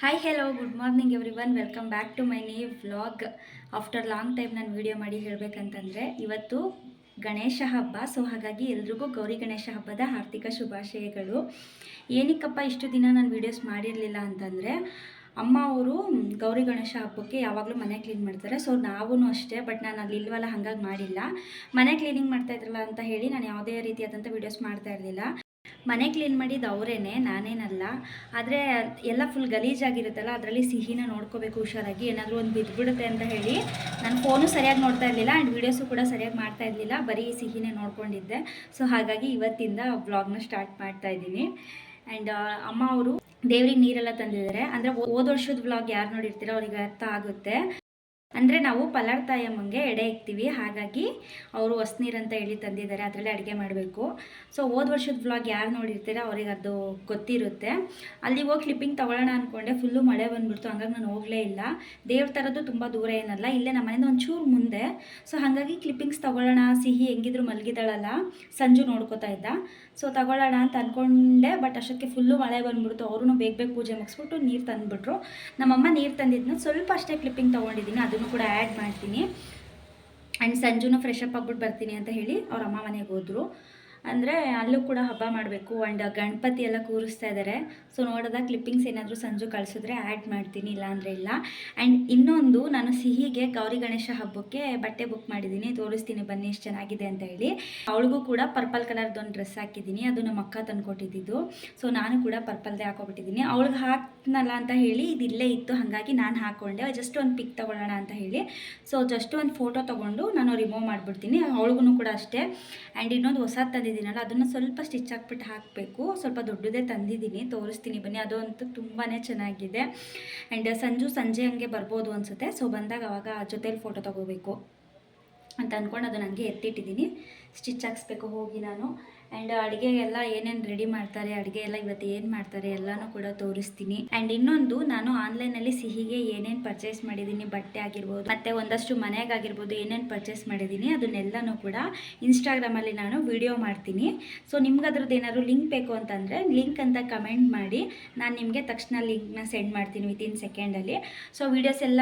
Hi hello good morning every one welcome back to my new vlog after long time ನಾನು video ಮಾಡಿ ಹೇಳಬೇಕಂತಂದರೆ, ಇವತ್ತು ಗಣೇಶ ಹಬ್ಬ. So ಹಾಗಾಗಿ ಎಲ್ರಿಗೂ ಗೌರಿ ಗಣೇಶ ಹಬ್ಬದ ಆರ್ಥಿಕ ಶುಭಾಶಯಗಳು. ಏನಕ್ಕಪ್ಪ, ಇಷ್ಟು ದಿನ ನಾನು ವೀಡಿಯೋಸ್ ಮಾಡಿರಲಿಲ್ಲ ಅಂತಂದರೆ, ಅಮ್ಮ ಅವರು ಗೌರಿ ಗಣೇಶ ಹಬ್ಬಕ್ಕೆ ಯಾವಾಗಲೂ ಮನೆ ಕ್ಲೀನ್ ಮಾಡ್ತಾರೆ. ಸೊ ನಾವೂ ಅಷ್ಟೇ ಬಟ್ ನಾನು ಅಲ್ಲಿ ಇಲ್ವಲ್ಲ, ಹಾಗಾಗಿ ಮಾಡಿಲ್ಲ. ಮನೆ ಕ್ಲೀನಿಂಗ್ ಮಾಡ್ತಾ ಇದ್ರಲ್ಲ ಅಂತ ಹೇಳಿ ನಾನು ಯಾವುದೇ ರೀತಿಯಾದಂಥ ವೀಡಿಯೋಸ್ ಮಾಡ್ತಾ ಇರಲಿಲ್ಲ. ಮನೆ ಕ್ಲೀನ್ ಮಾಡಿದ್ದು ಅವರೇನೆ, ನಾನೇನಲ್ಲ. ಆದರೆ ಎಲ್ಲ ಫುಲ್ ಗಲೀಜಾಗಿರುತ್ತಲ್ಲ, ಅದರಲ್ಲಿ ಸಿಹಿನ ನೋಡ್ಕೋಬೇಕು ಹುಷಾರಾಗಿ, ಏನಾದರೂ ಒಂದು ಬಿದ್ದುಬಿಡುತ್ತೆ ಅಂತ ಹೇಳಿ ನಾನು ಫೋನು ಸರಿಯಾಗಿ ನೋಡ್ತಾ ಇರಲಿಲ್ಲ ಆ್ಯಂಡ್ ವೀಡಿಯೋಸು ಕೂಡ ಸರಿಯಾಗಿ ಮಾಡ್ತಾ ಇರಲಿಲ್ಲ, ಬರೀ ಸಿಹಿನೇ ನೋಡ್ಕೊಂಡಿದ್ದೆ. ಸೊ ಹಾಗಾಗಿ ಇವತ್ತಿಂದ ವ್ಲಾಗ್ನ ಸ್ಟಾರ್ಟ್ ಮಾಡ್ತಾ ಇದ್ದೀನಿ. ಆ್ಯಂಡ್ ಅಮ್ಮ ಅವರು ದೇವ್ರಿಗೆ ನೀರೆಲ್ಲ ತಂದಿದ್ದಾರೆ. ಅಂದರೆ ಹೋದ ವರ್ಷದ ವ್ಲಾಗ್ ಯಾರು ನೋಡಿರ್ತೀರೋ ಅವ್ರಿಗೆ ಅರ್ಥ ಆಗುತ್ತೆ. ಅಂದರೆ ನಾವು ಪಲಾರ್ತಾಯಮ್ಮಂಗೆ ಎಡೆ ಇಕ್ತೀವಿ. ಹಾಗಾಗಿ ಅವರು ಹೊಸ್ನೀರು ಅಂತ ಹೇಳಿ ತಂದಿದ್ದಾರೆ. ಅದರಲ್ಲೇ ಅಡುಗೆ ಮಾಡಬೇಕು. ಸೊ ಹೋದ ವರ್ಷದ ವ್ಲಾಗ್ ಯಾರು ನೋಡಿರ್ತೀರ ಅವ್ರಿಗೆ ಅದು ಗೊತ್ತಿರುತ್ತೆ. ಅಲ್ಲಿ ಹೋಗಿ ಕ್ಲಿಪ್ಪಿಂಗ್ ತೊಗೊಳ್ಳೋಣ ಅಂದ್ಕೊಂಡೆ ಫುಲ್ಲು ಮಳೆ ಬಂದುಬಿಡ್ತು. ಹಂಗಾಗಿ ನಾನು ಹೋಗಲೇ ಇಲ್ಲ. ದೇವ್ರ ಥರದ್ದು ತುಂಬ ದೂರ ಏನಲ್ಲ. ಇಲ್ಲೇ ನಮ್ಮ ಮನೆಯಿಂದ ಒಂಚೂರು ಮುಂದೆ. ಸೊ ಹಾಗಾಗಿ ಕ್ಲಿಪ್ಪಿಂಗ್ಸ್ ತೊಗೊಳ್ಳೋಣ ಸಿಹಿ ಹೆಂಗಿದ್ರು ಮಲಗಿದಾಳಲ್ಲ. ಸಂಜು ನೋಡ್ಕೋತಾ ಇದ್ದ. ಸೊ ತಗೊಳ್ಳೋಣ ಅಂತ ಅಂದ್ಕೊಂಡೆ ಬಟ್ ಅಷ್ಟಕ್ಕೆ ಫುಲ್ಲು ಮಳೆ ಬಂದ್ಬಿಡ್ತು. ಅವ್ರೂ ಬೇಗ ಬೇಗ ಪೂಜೆ ಮುಗಿಸ್ಬಿಟ್ಟು ನೀರು ತಂದುಬಿಟ್ರು. ನಮ್ಮಮ್ಮ ನೀರು ತಂದಿದ್ದನ್ನ ಸ್ವಲ್ಪ ಅಷ್ಟೇ ಕ್ಲಿಪ್ಪಿಂಗ್ ತೊಗೊಂಡಿದ್ದೀನಿ ಅದನ್ನು ಕೂಡ ಆ್ಯಡ್ ಮಾಡ್ತೀನಿ. ಆ್ಯಂಡ್ ಸಂಜೂನು ಫ್ರೆಶ್ ಅಪ್ ಆಗ್ಬಿಟ್ಟು ಬರ್ತೀನಿ ಅಂತ ಹೇಳಿ ಅವ್ರ ಅಮ್ಮ ಮನೆಗೆ ಹೋದರು. ಅಂದರೆ ಅಲ್ಲೂ ಕೂಡ ಹಬ್ಬ ಮಾಡಬೇಕು ಆ್ಯಂಡ್ ಗಣಪತಿ ಎಲ್ಲ ಕೂರಿಸ್ತಾ ಇದ್ದಾರೆ ಸೊ ನೋಡೋದ ಕ್ಲಿಪ್ಪಿಂಗ್ಸ್ ಏನಾದರೂ ಸಂಜು ಕಳಿಸಿದ್ರೆ ಆ್ಯಡ್ ಮಾಡ್ತೀನಿ ಇಲ್ಲ ಅಂದರೆ ಇಲ್ಲ. ಆ್ಯಂಡ್ ಇನ್ನೊಂದು, ನಾನು ಸಿಹಿಗೆ ಗೌರಿ ಗಣೇಶ ಹಬ್ಬಕ್ಕೆ ಬಟ್ಟೆ ಬುಕ್ ಮಾಡಿದ್ದೀನಿ. ತೋರಿಸ್ತೀನಿ ಬನ್ನಿ ಎಷ್ಟು ಚೆನ್ನಾಗಿದೆ ಅಂತ ಹೇಳಿ. ಅವಳಿಗೂ ಕೂಡ ಪರ್ಪಲ್ ಕಲರ್ದು ಒಂದು ಡ್ರೆಸ್ ಹಾಕಿದ್ದೀನಿ. ಅದು ನಮ್ಮ ಅಕ್ಕ ತಂದುಕೊಟ್ಟಿದ್ದು. ಸೊ ನಾನು ಕೂಡ ಪರ್ಪಲ್ದೇ ಹಾಕೊಬಿಟ್ಟಿದ್ದೀನಿ. ಅವಳಿಗೆ ಹಾಕ್ನಲ್ಲ ಅಂತ ಹೇಳಿ ಇದು ಇತ್ತು. ಹಾಗಾಗಿ ನಾನು ಹಾಕ್ಕೊಂಡೆ ಜಸ್ಟ್ ಒಂದು ಪಿಕ್ ತೊಗೊಳ್ಳೋಣ ಅಂತ ಹೇಳಿ. ಸೊ ಜಸ್ಟ್ ಒಂದು ಫೋಟೋ ತೊಗೊಂಡು ನಾನು ರಿಮೂವ್ ಮಾಡಿಬಿಡ್ತೀನಿ. ಅವಳಿಗೂ ಕೂಡ ಅಷ್ಟೇ. ಆ್ಯಂಡ್ ಇನ್ನೊಂದು ಹೊಸ ತಂದಿದ್ದೀನಿ. ತಂದಿದ್ದೀನಲ್ಲ, ಅದನ್ನು ಸ್ವಲ್ಪ ಸ್ಟಿಚ್ ಹಾಕ್ಬಿಟ್ಟು ಹಾಕಬೇಕು. ಸ್ವಲ್ಪ ದೊಡ್ಡದೇ ತಂದಿದ್ದೀನಿ, ತೋರಿಸ್ತೀನಿ ಬನ್ನಿ. ಅದು ಅಂತೂ ತುಂಬಾ ಚೆನ್ನಾಗಿದೆ. ಆ್ಯಂಡ್ ಸಂಜು ಸಂಜೆ ಹಂಗೆ ಬರ್ಬೋದು ಅನಿಸುತ್ತೆ. ಸೊ ಬಂದಾಗ ಅವಾಗ ಜೊತೇಲಿ ಫೋಟೋ ತೊಗೋಬೇಕು. ಅಂತ ಅಂದ್ಕೊಂಡು ಅದನ್ನು ಹಂಗೆ ಎತ್ತಿಟ್ಟಿದ್ದೀನಿ. ಸ್ಟಿಚ್ ಹಾಕ್ಸ್ಬೇಕು, ಹೋಗಿ ನಾನು. ಆ್ಯಂಡ್ ಅಡುಗೆ ಎಲ್ಲ ಏನೇನು ರೆಡಿ ಮಾಡ್ತಾರೆ ಅಡುಗೆ ಎಲ್ಲ ಇವತ್ತು ಏನು ಮಾಡ್ತಾರೆ ಎಲ್ಲನೂ ಕೂಡ ತೋರಿಸ್ತೀನಿ. ಆ್ಯಂಡ್ ಇನ್ನೊಂದು, ನಾನು ಆನ್ಲೈನಲ್ಲಿ ಸಿಹಿಗೆ ಏನೇನು ಪರ್ಚೇಸ್ ಮಾಡಿದ್ದೀನಿ, ಬಟ್ಟೆ ಆಗಿರ್ಬೋದು, ಮತ್ತು ಒಂದಷ್ಟು ಮನೆಗಾಗಿರ್ಬೋದು ಏನೇನು ಪರ್ಚೇಸ್ ಮಾಡಿದ್ದೀನಿ, ಅದನ್ನೆಲ್ಲನೂ ಕೂಡ ಇನ್ಸ್ಟಾಗ್ರಾಮಲ್ಲಿ ನಾನು ವಿಡಿಯೋ ಮಾಡ್ತೀನಿ. ಸೊ ನಿಮ್ಗೆ ಅದ್ರದ್ದು ಏನಾದರೂ ಲಿಂಕ್ ಬೇಕು ಅಂತಂದರೆ ಲಿಂಕ್ ಅಂತ ಕಮೆಂಟ್ ಮಾಡಿ. ನಾನು ನಿಮಗೆ ತಕ್ಷಣ ಲಿಂಕ್ನ ಸೆಂಡ್ ಮಾಡ್ತೀನಿ ವಿತಿನ್ ಸೆಕೆಂಡಲ್ಲಿ ಸೊ ವೀಡಿಯೋಸ್ ಎಲ್ಲ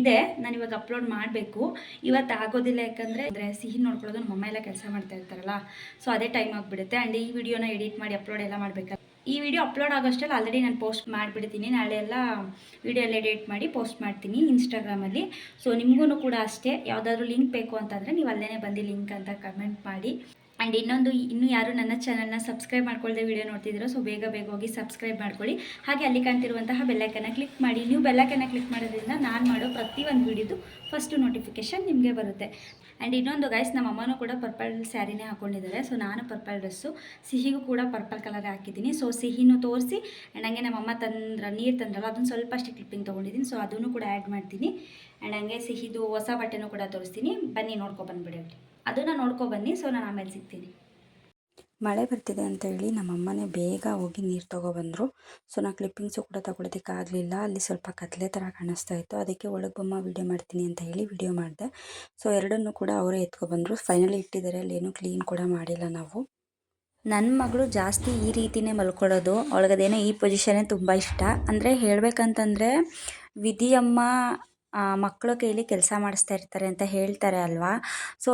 ಇದೆ, ನಾನು ಇವಾಗ ಅಪ್ಲೋಡ್ ಮಾಡಬೇಕು. ಇವತ್ತು ಆಗೋದಿಲ್ಲ ಯಾಕಂದರೆ, ಅಂದರೆ ಸಿಹಿ ನೋಡ್ಕೊಳ್ಳೋದು ನಮ್ಮ ಅಮ್ಮ ಎಲ್ಲ ಕೆಲಸ ಮಾಡ್ತಾ ಇರ್ತಾರಲ್ಲ. ಸೊ ಅದೇ ಟೈಮ್ ಆಗಿಬಿಡುತ್ತೆ. ಆ್ಯಂಡ್ ಈ ವಿಡಿಯೋನ ಎಡಿಟ್ ಮಾಡಿ ಅಪ್ಲೋಡ್ ಎಲ್ಲ ಮಾಡಬೇಕಲ್ಲ ಈ ವಿಡಿಯೋ ಅಪ್ಲೋಡ್ ಆಗೋಷ್ಟಲ್ಲಿ ಆಲ್ರೆಡಿ ನಾನು ಪೋಸ್ಟ್ ಮಾಡಿಬಿಡ್ತೀನಿ. ನಾಳೆ ಎಲ್ಲ ವಿಡಿಯೋ ಎಲ್ಲ ಎಡಿಟ್ ಮಾಡಿ ಪೋಸ್ಟ್ ಮಾಡ್ತೀನಿ ಇನ್ಸ್ಟಾಗ್ರಾಮಲ್ಲಿ ಸೊ ನಿಮಗೂ ಕೂಡ ಅಷ್ಟೇ. ಯಾವುದಾದ್ರೂ ಲಿಂಕ್ ಬೇಕು ಅಂತಂದರೆ ನೀವು ಅಲ್ಲೇ ಬಂದು ಲಿಂಕ್ ಅಂತ ಕಮೆಂಟ್ ಮಾಡಿ. ಆ್ಯಂಡ್ ಇನ್ನೊಂದು ಇನ್ನೂ ಯಾರು ನನ್ನ ಚಾನಲ್ನ ಸಬ್ಸ್ಕ್ರೈಬ್ ಮಾಡ್ಕೊಳ್ಳದೆ ವಿಡಿಯೋ ನೋಡ್ತಿದ್ದೀರೋ ಸೊ ಬೇಗ ಬೇಗ ಹೋಗಿ ಸಬ್ಸ್ಕ್ರೈಬ್ ಮಾಡ್ಕೊಳ್ಳಿ. ಹಾಗೆ ಅಲ್ಲಿ ಕಾಣ್ತಿರುವಂತಹ ಬೆಲ್ಲೈಕನ್ನ ಕ್ಲಿಕ್ ಮಾಡಿ. ನೀವು ಬೆಲ್ಲೈಕನ್ನ ಕ್ಲಿಕ್ ಮಾಡೋದ್ರಿಂದ ನಾನು ಮಾಡೋ ಪ್ರತಿ ಒಂದು ವಿಡಿಯೋದು ಫಸ್ಟು ನೋಟಿಫಿಕೇಶನ್ ನಿಮಗೆ ಬರುತ್ತೆ. ಆ್ಯಂಡ್ ಇನ್ನೊಂದು ಗೈಸ್ ನಮ್ಮ ಅಮ್ಮನೂ ಕೂಡ ಪರ್ಪಲ್ ಸ್ಯಾರಿನೇ ಹಾಕೊಂಡಿದ್ದಾರೆ. ಸೊ ನಾನು ಪರ್ಪಲ್ ಡ್ರೆಸ್ಸು ಸಿಹಿಗೂ ಕೂಡ ಪರ್ಪಲ್ ಕಲರ್ ಹಾಕಿದ್ದೀನಿ. ಸೊ ಸಿಹಿನೂ ತೋರಿಸಿ ಆ್ಯಂಡ್ ಹಂಗೆ ನಮ್ಮ ಅಮ್ಮ ತಂದ್ರ, ನೀರು ತಂದ್ರಲ್ಲ, ಅದನ್ನು ಸ್ವಲ್ಪ ಅಷ್ಟು ಕ್ಲಿಪ್ಪಿಂಗ್ ತೊಗೊಂಡಿದ್ದೀನಿ. ಸೊ ಅದನ್ನು ಕೂಡ ಆ್ಯಡ್ ಮಾಡ್ತೀನಿ. ಆ್ಯಂಡ್ ಹಂಗೆ ಸಿಹಿದು ಹೊಸ ಬಟ್ಟೆನೂ ಕೂಡ ತೋರಿಸ್ತೀನಿ. ಬನ್ನಿ ನೋಡ್ಕೊ ಬಂದುಬಿಡಿ ಅದನ್ನು ನೋಡ್ಕೊಬನ್ನಿ ಸೊ ನಾನು ಆಮೇಲೆ ಸಿಗ್ತೀನಿ. ಮಳೆ ಬರ್ತಿದೆ ಅಂತ ಹೇಳಿ ನಮ್ಮಮ್ಮನೇ ಬೇಗ ಹೋಗಿ ನೀರು ತೊಗೊಬಂದರು ಸೊ ನಾ ಕ್ಲಿಪ್ಪಿಂಗ್ಸು ಕೂಡ ಆಗಲಿಲ್ಲ. ಅಲ್ಲಿ ಸ್ವಲ್ಪ ಕತ್ಲೆ ಥರ ಕಾಣಿಸ್ತಾ ಇತ್ತು. ಅದಕ್ಕೆ ಒಳಗೆ ಬೊಮ್ಮ ವೀಡಿಯೋ ಮಾಡ್ತೀನಿ ಅಂತ ಹೇಳಿ ವಿಡಿಯೋ ಮಾಡಿದೆ. ಸೊ ಎರಡನ್ನೂ ಕೂಡ ಅವರೇ ಎತ್ಕೊಬಂದರು ಫೈನಲಿ ಇಟ್ಟಿದ್ದಾರೆ ಅಲ್ಲಿ ಏನೂ ಕ್ಲೀನ್ ಕೂಡ ಮಾಡಿಲ್ಲ ನಾವು. ನನ್ನ ಮಗಳು ಜಾಸ್ತಿ ಈ ರೀತಿಯೇ ಮಲ್ಕೊಳ್ಳೋದು ಅವಳಗದೇನೋ ಈ ಪೊಸಿಷನ್ನೇ ತುಂಬ ಇಷ್ಟ. ಅಂದರೆ ಹೇಳಬೇಕಂತಂದರೆ, ವಿಧಿಯಮ್ಮ ಮಕ್ಕಳ ಕೈಲಿ ಕೆಲಸ ಮಾಡಿಸ್ತಾ ಇರ್ತಾರೆ ಅಂತ ಹೇಳ್ತಾರೆ ಅಲ್ವಾ? ಸೊ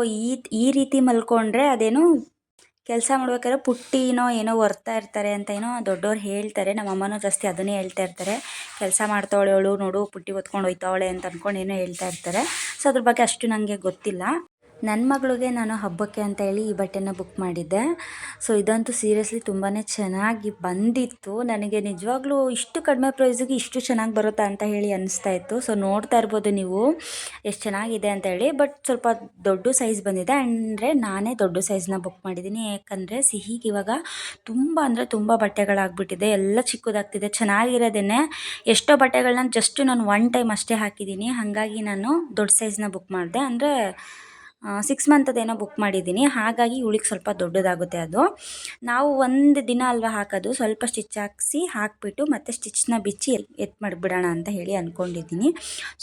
ಈ ರೀತಿ ಮಲ್ಕೊಂಡ್ರೆ ಅದೇನು ಕೆಲಸ ಮಾಡ್ಬೇಕಾದ್ರೆ ಪುಟ್ಟಿನೋ ಏನೋ ಒರ್ತಾ ಇರ್ತಾರೆ ಅಂತ ಏನೋ ದೊಡ್ಡವ್ರು ಹೇಳ್ತಾರೆ. ನಮ್ಮ ಅಮ್ಮನೂ ಜಾಸ್ತಿ ಅದನ್ನೇ ಹೇಳ್ತಾ ಇರ್ತಾರೆ. ಕೆಲಸ ಮಾಡ್ತಾವಳೆ ಅವಳು ನೋಡು ಪುಟ್ಟಿ ಹೊತ್ಕೊಂಡು ಹೋಯ್ತಾವಳೆ ಅಂತ ಅಂದ್ಕೊಂಡು ಏನೋ ಹೇಳ್ತಾ ಇರ್ತಾರೆ. ಸೊ ಅದ್ರ ಬಗ್ಗೆ ಅಷ್ಟು ನನಗೆ ಗೊತ್ತಿಲ್ಲ. ನನ್ನ ಮಗಳಿಗೆ ನಾನು ಹಬ್ಬಕ್ಕೆ ಅಂತ ಹೇಳಿ ಈ ಬಟ್ಟೆನ ಬುಕ್ ಮಾಡಿದ್ದೆ. ಸೊ ಇದಂತೂ ಸೀರಿಯಸ್ಲಿ ತುಂಬಾ ಚೆನ್ನಾಗಿ ಬಂದಿತ್ತು. ನನಗೆ ನಿಜವಾಗ್ಲೂ ಇಷ್ಟು ಕಡಿಮೆ ಪ್ರೈಸಿಗೆ ಇಷ್ಟು ಚೆನ್ನಾಗಿ ಬರುತ್ತಾ ಅಂತ ಹೇಳಿ ಅನಿಸ್ತಾ ಇತ್ತು. ಸೊ ನೋಡ್ತಾ ಇರ್ಬೋದು ನೀವು ಎಷ್ಟು ಚೆನ್ನಾಗಿದೆ ಅಂತ ಹೇಳಿ. ಬಟ್ ಸ್ವಲ್ಪ ದೊಡ್ಡ ಸೈಜ್ ಬಂದಿದೆ. ಅಂದರೆ ನಾನೇ ದೊಡ್ಡ ಸೈಜ್ನ ಬುಕ್ ಮಾಡಿದ್ದೀನಿ. ಯಾಕಂದರೆ ಸಿಹಿಗೆ ಇವಾಗ ತುಂಬ ಅಂದರೆ ತುಂಬ ಬಟ್ಟೆಗಳಾಗ್ಬಿಟ್ಟಿದೆ. ಎಲ್ಲ ಚಿಕ್ಕದಾಗ್ತಿದೆ. ಚೆನ್ನಾಗಿರೋದೇನೆ. ಎಷ್ಟೋ ಬಟ್ಟೆಗಳನ್ನ ಜಸ್ಟ್ ನಾನು ಒನ್ ಟೈಮ್ ಅಷ್ಟೇ ಹಾಕಿದ್ದೀನಿ. ಹಾಗಾಗಿ ನಾನು ದೊಡ್ಡ ಸೈಜ್ನ ಬುಕ್ ಮಾಡಿದೆ. ಅಂದರೆ ಸಿಕ್ಸ್ ಮಂತದ್ದೇನೋ ಬುಕ್ ಮಾಡಿದ್ದೀನಿ. ಹಾಗಾಗಿ ಇವಳಿಗೆ ಸ್ವಲ್ಪ ದೊಡ್ಡದಾಗುತ್ತೆ ಅದು. ನಾವು ಒಂದು ದಿನ ಅಲ್ವಾ ಹಾಕೋದು, ಸ್ವಲ್ಪ ಸ್ಟಿಚ್ ಹಾಕಿಸಿ ಹಾಕಿಬಿಟ್ಟು ಮತ್ತೆ ಸ್ಟಿಚ್ನ ಬಿಚ್ಚಿ ಎತ್ ಮಾಡಿಬಿಡೋಣ ಅಂತ ಹೇಳಿ ಅಂದ್ಕೊಂಡಿದ್ದೀನಿ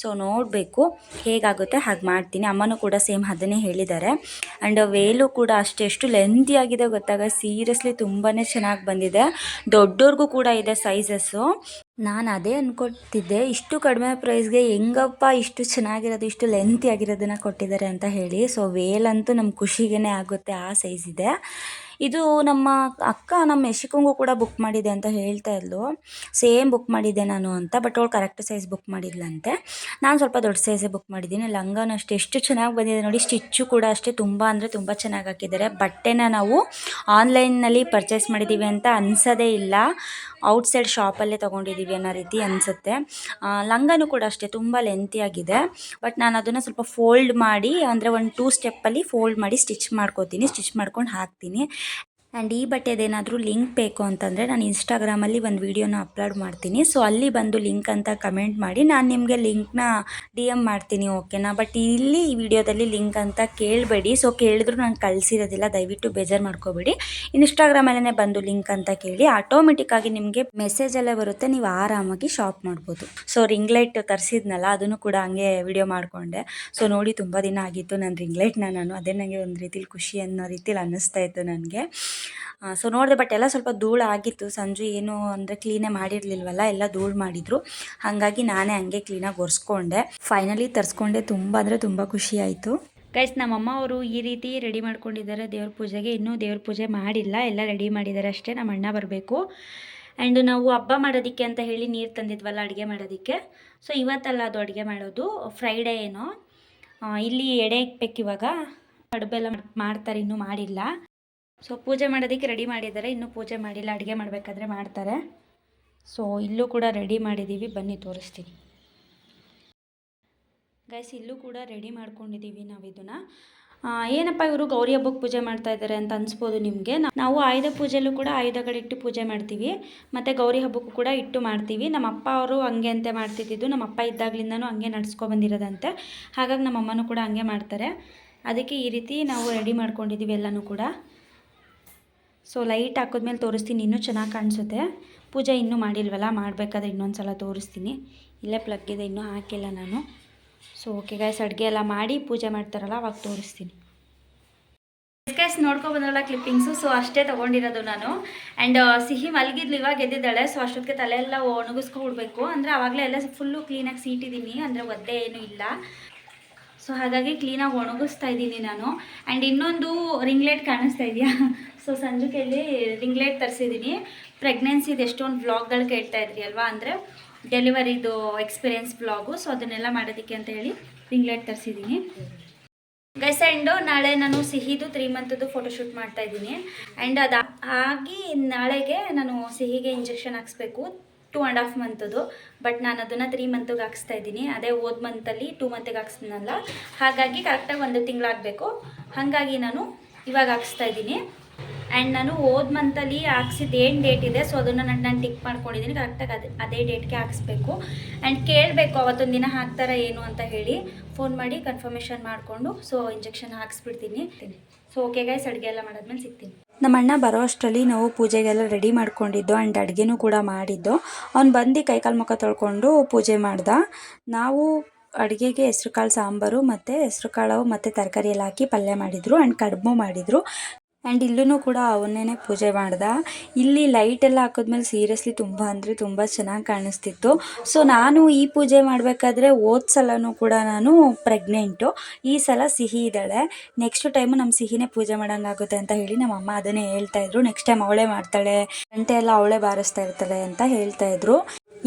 ಸೊ ನೋಡಬೇಕು ಹೇಗಾಗುತ್ತೆ, ಹಾಗೆ ಮಾಡ್ತೀನಿ. ಅಮ್ಮನೂ ಕೂಡ ಸೇಮ್ ಅದನ್ನೇ ಹೇಳಿದ್ದಾರೆ. ಆ್ಯಂಡ್ ವೇಲು ಕೂಡ ಅಷ್ಟೆಷ್ಟು ಲೆಂತಿಯಾಗಿದೆ ಗೊತ್ತಾಗ? ಸೀರಿಯಸ್ಲಿ ತುಂಬಾ ಚೆನ್ನಾಗಿ ಬಂದಿದೆ. ದೊಡ್ಡವ್ರಿಗೂ ಕೂಡ ಇದೆ ಸೈಜಸ್ಸು ನಾನು ಅದೇ ಅಂದ್ಕೊಳ್ತಿದ್ದೆ ಇಷ್ಟು ಕಡಿಮೆ ಪ್ರೈಸ್ಗೆ ಹೆಂಗಪ್ಪ ಇಷ್ಟು ಚೆನ್ನಾಗಿರೋದು, ಇಷ್ಟು ಲೆಂತಿ ಆಗಿರೋದನ್ನು ಕೊಟ್ಟಿದ್ದಾರೆ ಅಂತ ಹೇಳಿ. ಸೊ ವೇಲ್ ಅಂತೂ ನಮ್ಮ ಖುಷಿಗೇ ಆಗುತ್ತೆ, ಆ ಸೈಜ್ ಇದೆ. ಇದು ನಮ್ಮ ಅಕ್ಕ ನಮ್ಮ ಯಶಿಕಂಗೂ ಕೂಡ ಬುಕ್ ಮಾಡಿದೆ ಅಂತ ಹೇಳ್ತಾ ಇದ್ಲು. ಸೇಮ್ ಬುಕ್ ಮಾಡಿದ್ದೆ ನಾನು ಅಂತ ಬಟ್ ಅವಳು ಕರೆಕ್ಟ್ ಸೈಜ್ ಬುಕ್ ಮಾಡಿದ್ಲಂತೆ. ನಾನು ಸ್ವಲ್ಪ ದೊಡ್ಡ ಸೈಜೇ ಬುಕ್ ಮಾಡಿದ್ದೀನಿ. ಲಂಗನೂ ಅಷ್ಟೇ, ಎಷ್ಟು ಚೆನ್ನಾಗಿ ಬಂದಿದೆ ನೋಡಿ ಸ್ಟಿಚ್ಚು ಕೂಡ ಅಷ್ಟೇ ತುಂಬ ಅಂದರೆ ತುಂಬ ಚೆನ್ನಾಗಿ ಹಾಕಿದ್ದಾರೆ. ಬಟ್ಟೆನ ನಾವು ಆನ್ಲೈನ್ನಲ್ಲಿ ಪರ್ಚೇಸ್ ಮಾಡಿದ್ದೀವಿ ಅಂತ ಅನ್ಸೋದೇ ಇಲ್ಲ. ಔಟ್ಸೈಡ್ ಶಾಪಲ್ಲೇ ತೊಗೊಂಡಿದ್ದೀವಿ ಅನ್ನೋ ರೀತಿ ಅನಿಸುತ್ತೆ. ಲಂಗನೂ ಕೂಡ ಅಷ್ಟೇ ತುಂಬ ಲೆಂತಿಯಾಗಿದೆ ಬಟ್ ನಾನು ಅದನ್ನು ಸ್ವಲ್ಪ ಫೋಲ್ಡ್ ಮಾಡಿ, ಅಂದರೆ ಒಂದು ಟೂ ಸ್ಟೆಪ್ಪಲ್ಲಿ ಫೋಲ್ಡ್ ಮಾಡಿ ಸ್ಟಿಚ್ ಮಾಡ್ಕೋತೀನಿ ಸ್ಟಿಚ್ ಮಾಡ್ಕೊಂಡು ಹಾಕ್ತೀನಿ. ಆ್ಯಂಡ್ ಈ ಬಟ್ಟೆದೇನಾದರೂ ಲಿಂಕ್ ಬೇಕು ಅಂತಂದರೆ ನಾನು ಇನ್ಸ್ಟಾಗ್ರಾಮಲ್ಲಿ ಒಂದು ವೀಡಿಯೋನ ಅಪ್ಲೋಡ್ ಮಾಡ್ತೀನಿ. ಸೊ ಅಲ್ಲಿ ಬಂದು ಲಿಂಕ್ ಅಂತ ಕಮೆಂಟ್ ಮಾಡಿ. ನಾನು ನಿಮಗೆ ಲಿಂಕ್ನ ಡಿ ಎಂ ಮಾಡ್ತೀನಿ, ಓಕೆನಾ? ಬಟ್ ಇಲ್ಲಿ ಈ ವಿಡಿಯೋದಲ್ಲಿ ಲಿಂಕ್ ಅಂತ ಕೇಳಬೇಡಿ. ಸೊ ಕೇಳಿದ್ರು ನಾನು ಕಳಿಸಿರೋದಿಲ್ಲ, ದಯವಿಟ್ಟು ಬೇಜಾರು ಮಾಡ್ಕೋಬೇಡಿ. ಇನ್ಸ್ಟಾಗ್ರಾಮಲ್ಲೇ ಬಂದು ಲಿಂಕ್ ಅಂತ ಕೇಳಿ ಆಟೋಮೆಟಿಕ್ಕಾಗಿ ನಿಮಗೆ ಮೆಸೇಜ್ ಎಲ್ಲ ಬರುತ್ತೆ. ನೀವು ಆರಾಮಾಗಿ ಶಾಪ್ ಮಾಡ್ಬೋದು. ಸೊ ರಿಂಗ್ ಲೈಟ್ ತರಿಸಿದ್ನಲ್ಲ, ಅದನ್ನು ಕೂಡ ಹಂಗೆ ವಿಡಿಯೋ ಮಾಡಿಕೊಂಡೆ. ಸೊ ನೋಡಿ, ತುಂಬ ದಿನ ಆಗಿತ್ತು ನನ್ನ ರಿಂಗ್ ಲೈಟ್ನ ನಾನು. ಅದೇ ನನಗೆ ಒಂದು ರೀತಿಲಿ ಖುಷಿ ಅನ್ನೋ ರೀತಿಲಿ ಅನ್ನಿಸ್ತಾ ಇತ್ತು ನನಗೆ. ಸೊ ನೋಡಿದೆ ಬಟ್ ಎಲ್ಲ ಸ್ವಲ್ಪ ಧೂಳು ಆಗಿತ್ತು. ಸಂಜು ಏನು ಅಂದರೆ ಕ್ಲೀನೇ ಮಾಡಿರಲಿಲ್ವಲ್ಲ, ಎಲ್ಲ ಧೂಳು ಮಾಡಿದರು. ಹಾಗಾಗಿ ನಾನೇ ಹಂಗೆ ಕ್ಲೀನಾಗಿ ಒರೆಸ್ಕೊಂಡೆ. ಫೈನಲಿ ತರಿಸ್ಕೊಂಡೆ ತುಂಬ ಅಂದರೆ ತುಂಬ ಖುಷಿ ಆಯಿತು. ಗೈಸ್ ನಮ್ಮಮ್ಮ ಅವರು ಈ ರೀತಿ ರೆಡಿ ಮಾಡ್ಕೊಂಡಿದ್ದಾರೆ ದೇವ್ರ ಪೂಜೆಗೆ. ಇನ್ನೂ ದೇವ್ರ ಪೂಜೆ ಮಾಡಿಲ್ಲ, ಎಲ್ಲ ರೆಡಿ ಮಾಡಿದ್ದಾರೆ ಅಷ್ಟೇ. ನಮ್ಮ ಅಣ್ಣ ಬರಬೇಕು. ಆ್ಯಂಡ್ ನಾವು ಹಬ್ಬ ಮಾಡೋದಕ್ಕೆ ಅಂತ ಹೇಳಿ ನೀರು ತಂದಿದ್ವಲ್ಲ, ಅಡುಗೆ ಮಾಡೋದಕ್ಕೆ. ಸೊ ಇವತ್ತಲ್ಲ ಅದು ಅಡುಗೆ ಮಾಡೋದು. ಫ್ರೈಡೇ ಏನೋ. ಇಲ್ಲಿ ಎಡೆ ಇಕ್ಬೇಕು ಇವಾಗ ಕಡುಬೆಲ್ಲ ಮಾಡ್ತಾರೆ, ಇನ್ನೂ ಮಾಡಿಲ್ಲ. ಸೊ ಪೂಜೆ ಮಾಡೋದಕ್ಕೆ ರೆಡಿ ಮಾಡಿದ್ದಾರೆ. ಇನ್ನೂ ಪೂಜೆ ಮಾಡಿಲ್ಲ, ಅಡುಗೆ ಮಾಡಬೇಕಾದ್ರೆ ಮಾಡ್ತಾರೆ. ಸೊ ಇಲ್ಲೂ ಕೂಡ ರೆಡಿ ಮಾಡಿದ್ದೀವಿ. ಬನ್ನಿ, ತೋರಿಸ್ತೀನಿ. ಗೈಸ್ ಇಲ್ಲೂ ಕೂಡ ರೆಡಿ ಮಾಡ್ಕೊಂಡಿದ್ದೀವಿ ನಾವು ಇದನ್ನು. ಏನಪ್ಪ ಇವರು ಗೌರಿ ಹಬ್ಬಕ್ಕೆ ಪೂಜೆ ಮಾಡ್ತಾ ಇದ್ದಾರೆ ಅಂತ ಅನ್ಸ್ಬೋದು ನಿಮಗೆ. ನಾವು ಆಯುಧ ಪೂಜೆಯಲ್ಲೂ ಕೂಡ ಆಯುಧಗಳಿಟ್ಟು ಪೂಜೆ ಮಾಡ್ತೀವಿ. ಮತ್ತು ಗೌರಿ ಹಬ್ಬಕ್ಕೂ ಕೂಡ ಇಟ್ಟು ಮಾಡ್ತೀವಿ. ನಮ್ಮ ಅಪ್ಪ ಅವರು ಹಂಗೆ ಅಂತೆ ಮಾಡ್ತಿದ್ದಿದ್ದು. ನಮ್ಮ ಅಪ್ಪ ಇದ್ದಾಗ್ಲಿಂದನೂ ಹಂಗೆ ನಡ್ಸ್ಕೊಬಂದಿರೋದಂತೆ. ಹಾಗಾಗಿ ನಮ್ಮ ಅಮ್ಮನೂ ಕೂಡ ಹಂಗೆ ಮಾಡ್ತಾರೆ. ಅದಕ್ಕೆ ಈ ರೀತಿ ನಾವು ರೆಡಿ ಮಾಡ್ಕೊಂಡಿದ್ದೀವಿ ಎಲ್ಲನೂ ಕೂಡ. ಸೊ ಲೈಟ್ ಹಾಕಿದ್ಮೇಲೆ ತೋರಿಸ್ತೀನಿ, ಇನ್ನೂ ಚೆನ್ನಾಗಿ ಕಾಣಿಸುತ್ತೆ. ಪೂಜೆ ಇನ್ನೂ ಮಾಡಿಲ್ವಲ್ಲ, ಮಾಡಬೇಕಾದ್ರೆ ಇನ್ನೊಂದು ಸಲ ತೋರಿಸ್ತೀನಿ. ಇಲ್ಲೇ ಪ್ಲಗ್ ಇದೆ, ಇನ್ನೂ ಹಾಕಿಲ್ಲ ನಾನು. ಸೊ ಓಕೆ ಗೈಸ್ ಅಡುಗೆ ಎಲ್ಲ ಮಾಡಿ ಪೂಜೆ ಮಾಡ್ತಾರಲ್ಲ, ಅವಾಗ ತೋರಿಸ್ತೀನಿ. ಗೈಸ್ ನೋಡ್ಕೊ ಬಂದ್ರಲ್ಲ ಕ್ಲಿಪ್ಪಿಂಗ್ಸು ಸೊ ಅಷ್ಟೇ ತೊಗೊಂಡಿರೋದು ನಾನು. ಆ್ಯಂಡ್ ಸಿಹಿ ಮಲಗಿದ್ಲು, ಇವಾಗ ಗೆದ್ದಿದ್ದಾಳೆ ಸೊ ಅಷ್ಟೊತ್ತಿಗೆ ತಲೆ ಎಲ್ಲ ಒಣಗಿಸ್ಕೊಬಿಡ್ಬೇಕು. ಅಂದರೆ ಆವಾಗಲೇ ಎಲ್ಲ ಫುಲ್ಲು ಕ್ಲೀನಾಗಿ ಸೀಟಿದ್ದೀನಿ ಅಂದರೆ, ಒದ್ದೆ ಏನೂ ಇಲ್ಲ. ಸೊ ಹಾಗಾಗಿ ಕ್ಲೀನಾಗಿ ಒಣಗಿಸ್ತಾ ಇದ್ದೀನಿ ನಾನು. ಆ್ಯಂಡ್ ಇನ್ನೊಂದು ರಿಂಗ್ಲೈಟ್ ಕಾಣಿಸ್ತಾ ಇದೆಯಾ? ಸೊ ಸಂಜುಕೆಯಲ್ಲಿ ರಿಂಗ್ಲೈಟ್ ತರಿಸಿದ್ದೀನಿ. ಪ್ರೆಗ್ನೆನ್ಸಿದು ಎಷ್ಟೊಂದು ವ್ಲಾಗ್ಗಳು ಕೇಳ್ತಾ ಇದ್ರಿ ಅಲ್ವಾ? ಅಂದರೆ ಡೆಲಿವರಿದು ಎಕ್ಸ್ಪೀರಿಯನ್ಸ್ ಬ್ಲಾಗು ಸೊ ಅದನ್ನೆಲ್ಲ ಮಾಡೋದಕ್ಕೆ ಅಂತ ಹೇಳಿ ರಿಂಗ್ಲೈಟ್ ತರಿಸಿದ್ದೀನಿ. ಗೈಸ್ ಆ್ಯಂಡು ನಾಳೆ ನಾನು ಸಿಹಿದು ತ್ರೀ ಮಂತದ್ದು ಫೋಟೋಶೂಟ್ ಮಾಡ್ತಾ ಇದ್ದೀನಿ. ಆ್ಯಂಡ್ ಅದು ಆಗಿ ನಾಳೆಗೆ ನಾನು ಸಿಹಿಗೆ ಇಂಜೆಕ್ಷನ್ ಹಾಕ್ಸ್ಬೇಕು. ಟೂ ಆ್ಯಂಡ್ ಹಾಫ್ ಮಂತದ್ದು ಬಟ್ ನಾನು ಅದನ್ನು ತ್ರೀ ಮಂತಿಗೆ ಹಾಕ್ಸ್ತಾ ಇದ್ದೀನಿ. ಅದೇ ಓದ್ ಮಂತಲ್ಲಿ ಟೂ ಮಂತಿಗೆ ಹಾಕ್ಸ್ತೀನಲ್ಲ ಹಾಗಾಗಿ ಕರೆಕ್ಟಾಗಿ ಒಂದು ತಿಂಗಳಾಗಬೇಕು. ಹಾಗಾಗಿ ನಾನು ಇವಾಗ ಹಾಕ್ಸ್ತಾ ಇದ್ದೀನಿ. ಆ್ಯಂಡ್ ನಾನು ಓದ್ ಮಂತಲ್ಲಿ ಹಾಕ್ಸಿದ್ದು ಏನು ಡೇಟ್ ಇದೆ ಸೊ ಅದನ್ನು ನಾನು ನಾನು ಟಿಕ್ ಮಾಡ್ಕೊಂಡಿದ್ದೀನಿ ಕರೆಕ್ಟಾಗಿ ಅದೇ ಅದೇ ಡೇಟ್ಗೆ ಹಾಕ್ಸ್ಬೇಕು. ಆ್ಯಂಡ್ ಕೇಳಬೇಕು ಅವತ್ತೊಂದು ದಿನ ಹಾಕ್ತಾರ ಏನು ಅಂತ ಹೇಳಿ. ಫೋನ್ ಮಾಡಿ ಕನ್ಫರ್ಮೇಷನ್ ಮಾಡಿಕೊಂಡು ಸೊ ಇಂಜೆಕ್ಷನ್ ಹಾಕ್ಸ್ಬಿಡ್ತೀನಿ. ಸೊ ಓಕೆ ಗೈಸ್ ಅಡುಗೆ ಎಲ್ಲ ಮಾಡಾದ್ಮೇಲೆ ಸಿಗ್ತೀನಿ. ನಮ್ಮ ಅಣ್ಣ ಬರೋ ಅಷ್ಟರಲ್ಲಿ ನಾವು ಪೂಜೆಗೆಲ್ಲ ರೆಡಿ ಮಾಡ್ಕೊಂಡಿದ್ದು ಆ್ಯಂಡ್ ಅಡುಗೆನೂ ಕೂಡ ಮಾಡಿದ್ದು. ಅವ್ನು ಬಂದು ಕೈಕಾಲು ಮುಖ ತೊಳ್ಕೊಂಡು ಪೂಜೆ ಮಾಡ್ದ. ನಾವು ಅಡುಗೆಗೆ ಹೆಸ್ರು ಕಾಳು ಸಾಂಬಾರು ಮತ್ತು ಹೆಸ್ರು ಕಾಳು ಮತ್ತು ತರಕಾರಿ ಎಲ್ಲ ಹಾಕಿ ಪಲ್ಯ ಮಾಡಿದರು ಆ್ಯಂಡ್ ಕಡುಬು ಮಾಡಿದರು. ಆ್ಯಂಡ್ ಇಲ್ಲೂ ಕೂಡ ಅವನ್ನೇ ಪೂಜೆ ಮಾಡ್ದ. ಇಲ್ಲಿ ಲೈಟ್ ಎಲ್ಲ ಹಾಕಿದ್ಮೇಲೆ ಸೀರಿಯಸ್ಲಿ ತುಂಬ ಅಂದರೆ ತುಂಬ ಚೆನ್ನಾಗಿ ಕಾಣಿಸ್ತಿತ್ತು. ಸೊ ನಾನು ಈ ಪೂಜೆ ಮಾಡಬೇಕಾದ್ರೆ ಹೋದ ಸಲನೂ ಕೂಡ ನಾನು ಪ್ರೆಗ್ನೆಂಟು ಈ ಸಲ ಸಿಹಿ ಇದ್ದಾಳೆ. ನೆಕ್ಸ್ಟ್ ಟೈಮು ನಮ್ಮ ಸಿಹಿನೇ ಪೂಜೆ ಮಾಡೋಂಗಾಗುತ್ತೆ ಅಂತ ಹೇಳಿ ನಮ್ಮ ಅಮ್ಮ ಅದನ್ನೇ ಹೇಳ್ತಾ ಇದ್ರು. ನೆಕ್ಸ್ಟ್ ಟೈಮ್ ಅವಳೇ ಮಾಡ್ತಾಳೆ. ಗಂಟೆ ಎಲ್ಲ ಅವಳೇ ಬಾರಿಸ್ತಾ ಇರ್ತಾಳೆ ಅಂತ ಹೇಳ್ತಾ ಇದ್ರು.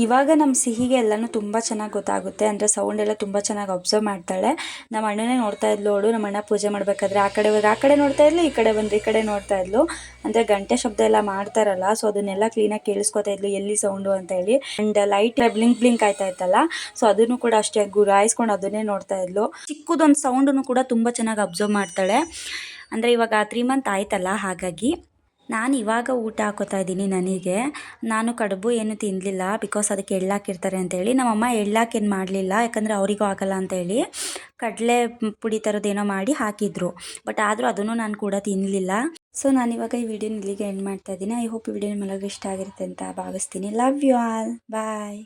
ಇವಾಗ ನಮ್ಮ ಸಿಹಿಗೆ ಎಲ್ಲನೂ ತುಂಬ ಚೆನ್ನಾಗಿ ಗೊತ್ತಾಗುತ್ತೆ. ಅಂದರೆ ಸೌಂಡ್ ಎಲ್ಲ ತುಂಬ ಚೆನ್ನಾಗಿ ಅಬ್ಸರ್ವ್ ಮಾಡ್ತಾಳೆ. ನಮ್ಮ ಅಣ್ಣನೇ ನೋಡ್ತಾ ಇದ್ಲು ಅವಳು ನಮ್ಮ ಅಣ್ಣ ಪೂಜೆ ಮಾಡಬೇಕಾದ್ರೆ ಆ ಕಡೆ ಆ ಕಡೆ ನೋಡ್ತಾ ಇದ್ಲು, ಈ ಕಡೆ ಬಂದ್ರೆ ಈ ಕಡೆ ನೋಡ್ತಾ ಇದ್ಲು. ಅಂದರೆ ಗಂಟೆ ಶಬ್ದ ಎಲ್ಲ ಮಾಡ್ತಾರಲ್ಲ ಸೊ ಅದನ್ನೆಲ್ಲ ಕ್ಲೀನಾಗಿ ಕೇಳಿಸ್ಕೊತಾ ಇದ್ಲು, ಎಲ್ಲಿ ಸೌಂಡು ಅಂತ ಹೇಳಿ. ಆ್ಯಂಡ್ ಲೈಟ್ ಬ್ಲಿಂಕ್ ಬ್ಲಿಂಕ್ ಆಯ್ತಾ ಇತ್ತಲ್ಲ ಸೊ ಅದನ್ನು ಕೂಡ ಅಷ್ಟೇ ಗುರಾಯಿಸ್ಕೊಂಡು ಅದನ್ನೇ ನೋಡ್ತಾ ಇದ್ಲು. ಚಿಕ್ಕದೊಂದು ಸೌಂಡನ್ನು ಕೂಡ ತುಂಬ ಚೆನ್ನಾಗಿ ಅಬ್ಸರ್ವ್ ಮಾಡ್ತಾಳೆ. ಅಂದರೆ ಇವಾಗ ತ್ರೀ ಮಂತ್ ಆಯ್ತಲ್ಲ, ಹಾಗಾಗಿ. ನಾನು ಇವಾಗ ಊಟ ಹಾಕೋತಾ ಇದ್ದೀನಿ ನನಗೆ. ನಾನು ಕಡುಬು ಏನು ತಿನ್ನಲಿಲ್ಲ ಬಿಕಾಸ್ ಅದಕ್ಕೆ ಎಳ್ಳಾಕಿರ್ತಾರೆ ಅಂತೇಳಿ. ನಮ್ಮಮ್ಮ ಎಳ್ಳಾಕೇನು ಮಾಡಲಿಲ್ಲ, ಯಾಕಂದರೆ ಅವರಿಗೂ ಆಗಲ್ಲ ಅಂತೇಳಿ ಕಡಲೆ ಪುಡಿ ಥರದ್ದೇನೋ ಮಾಡಿ ಹಾಕಿದ್ರು. ಬಟ್ ಆದರೂ ಅದನ್ನು ನಾನು ಕೂಡ ತಿನ್ನಲಿಲ್ಲ ಸೊ ನಾನಿವಾಗ ಈ ವಿಡಿಯೋನ ಇಲ್ಲಿಗೆ ಎಂಡ್ ಮಾಡ್ತಾ ಇದ್ದೀನಿ. ಐ ಹೋಪ್ ಈ ವಿಡಿಯೋ ನಿಮಗೆ ಇಷ್ಟ ಆಗಿರುತ್ತೆ ಅಂತ ಭಾವಿಸ್ತೀನಿ. Love you all bye